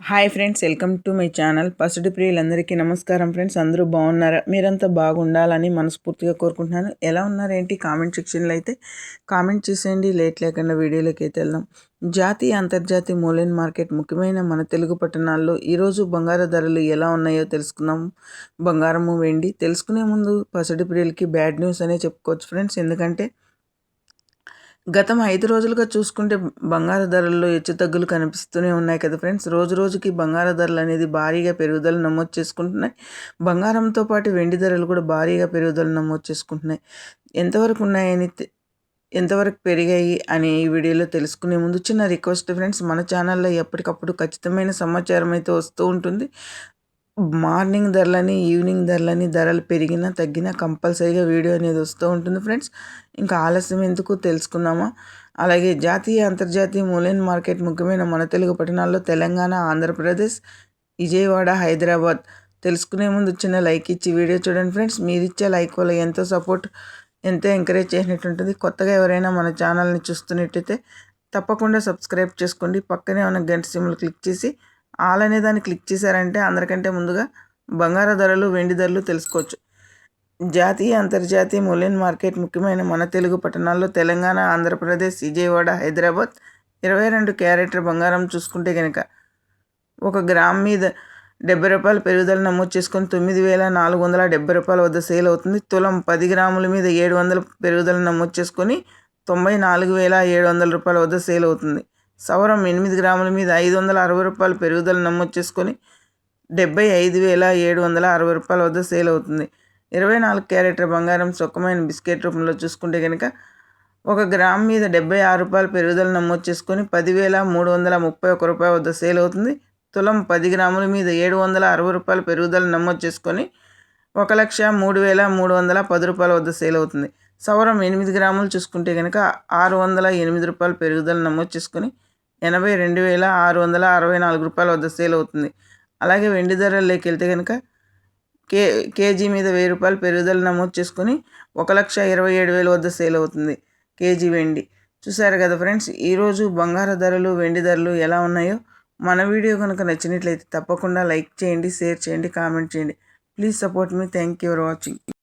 Hi friends welcome to my channel. పసుడి ప్రియులందరికీ నమస్కారం friends. అందరూ బాగున్నారా? మీరంతా బాగుండాలని మనస్ఫూర్తిగా కోరుకుంటున్నాను. ఎలా ఉన్నారేంటి? కామెంట్ సెక్షన్లో అయితే కామెంట్ చేసేయండి. లేట్ లేకుండా వీడియోలోకి అయితే వెళ్దాం. జాతీయ అంతర్జాతీయ మూలైన మార్కెట్ ముఖ్యమైన మన తెలుగు పట్టణాల్లో ఈరోజు బంగారు ధరలు ఎలా ఉన్నాయో తెలుసుకుందాం. బంగారము వెండి తెలుసుకునే ముందు పసుడి ప్రియులకి బ్యాడ్ న్యూస్ అనే చెప్పుకోవచ్చు ఫ్రెండ్స్. ఎందుకంటే గతం ఐదు రోజులుగా చూసుకుంటే బంగారు ధరల్లో హెచ్చుతగ్గులు కనిపిస్తూనే ఉన్నాయి కదా ఫ్రెండ్స్. రోజు రోజుకి బంగారు ధరలు అనేది భారీగా పెరుగుదల నమోదు చేసుకుంటున్నాయి. బంగారంతో పాటు వెండి ధరలు కూడా భారీగా పెరుగుదల నమోదు చేసుకుంటున్నాయి. ఎంతవరకు ఉన్నాయని ఎంతవరకు పెరిగాయి అని ఈ వీడియోలో తెలుసుకునే ముందు చిన్న రిక్వెస్ట్ ఫ్రెండ్స్. మన ఛానల్లో ఎప్పటికప్పుడు ఖచ్చితమైన సమాచారం అయితే వస్తూ ఉంటుంది. మార్నింగ్ ధరలని ఈవినింగ్ ధరలని ధరలు పెరిగినా తగ్గినా కంపల్సరీగా వీడియో అనేది వస్తూ ఉంటుంది ఫ్రెండ్స్. ఇంకా ఆలస్యం ఎందుకు తెలుసుకుందామా? అలాగే జాతీయ అంతర్జాతీయ మూలైన మార్కెట్ ముఖ్యమైన మన తెలుగు పట్టణాల్లో తెలంగాణ ఆంధ్రప్రదేశ్ విజయవాడ హైదరాబాద్. తెలుసుకునే ముందు చిన్న లైక్ ఇచ్చి వీడియో చూడండి ఫ్రెండ్స్. మీరు ఇచ్చే లైక్ వల్ల ఎంతో సపోర్ట్ ఎంతో ఎంకరేజ్ చేసినట్టు ఉంటుంది. కొత్తగా ఎవరైనా మన ఛానల్ని చూస్తున్నట్టయితే తప్పకుండా సబ్స్క్రైబ్ చేసుకోండి. పక్కనే ఉన్న గంట సిమ్లు క్లిక్ చేసి ఆల్ అనే దాన్ని క్లిక్ చేశారంటే అందరికంటే ముందుగా బంగారు ధరలు వెండి ధరలు తెలుసుకోవచ్చు. జాతీయ అంతర్జాతీయ మూల్యం మార్కెట్ ముఖ్యమైన మన తెలుగు పట్టణాల్లో తెలంగాణ ఆంధ్రప్రదేశ్ విజయవాడ హైదరాబాద్ ఇరవై రెండు క్యారెక్టర్ బంగారం చూసుకుంటే కనుక ఒక గ్రామ్ మీద డెబ్బై రూపాయల పెరుగుదల నమోదు చేసుకొని తొమ్మిది వేల నాలుగు వందల డెబ్బై రూపాయల వద్ద సేల్ అవుతుంది. తులం పది గ్రాముల మీద ఏడు వందల పెరుగుదల నమోదు చేసుకొని తొంభై నాలుగు వేల ఏడు వందల రూపాయల వద్ద సేల్ అవుతుంది. సవరం ఎనిమిది గ్రాముల మీద ఐదు వందల అరవై రూపాయలు పెరుగుదల నమోదు చేసుకొని డెబ్బై ఐదు వేల ఏడు వందల అరవై రూపాయల వద్ద సేల్ అవుతుంది. ఇరవై నాలుగు క్యారెట్ల బంగారం సుఖమైన బిస్కెట్ రూపంలో చూసుకుంటే కనుక ఒక గ్రామ్ మీద డెబ్బై ఆరు రూపాయలు పెరుగుదల నమోదు చేసుకొని పదివేల మూడు వందల ముప్పై ఒక రూపాయల వద్ద సేల్ అవుతుంది. తులం పది గ్రాముల మీద ఏడు వందల అరవై రూపాయల పెరుగుదల నమోదు చేసుకొని ఒక లక్ష మూడు వేల మూడు వందల పది రూపాయల వద్ద సేల్ అవుతుంది. సవరం ఎనిమిది గ్రాములు చూసుకుంటే కనుక ఆరు వందల ఎనిమిది రూపాయలు పెరుగుదల నమోదు చేసుకొని ఎనభై రెండు వేల ఆరు వందల అరవై నాలుగు రూపాయల వద్ద సేల్ అవుతుంది. అలాగే వెండి ధరల్లోకి వెళ్తే కనుక కే కేజీ మీద వెయ్యి రూపాయలు పెరుగుదల నమోదు చేసుకొని ఒక లక్ష ఇరవై ఏడు వేల వద్ద సేల్ అవుతుంది కేజీ వెండి. చూసారు కదా ఫ్రెండ్స్ ఈరోజు బంగారు ధరలు వెండి ధరలు ఎలా ఉన్నాయో? మన వీడియో కనుక నచ్చినట్లయితే తప్పకుండా లైక్ చేయండి షేర్ చేయండి కామెంట్ చేయండి. Please support me. Thank you for watching.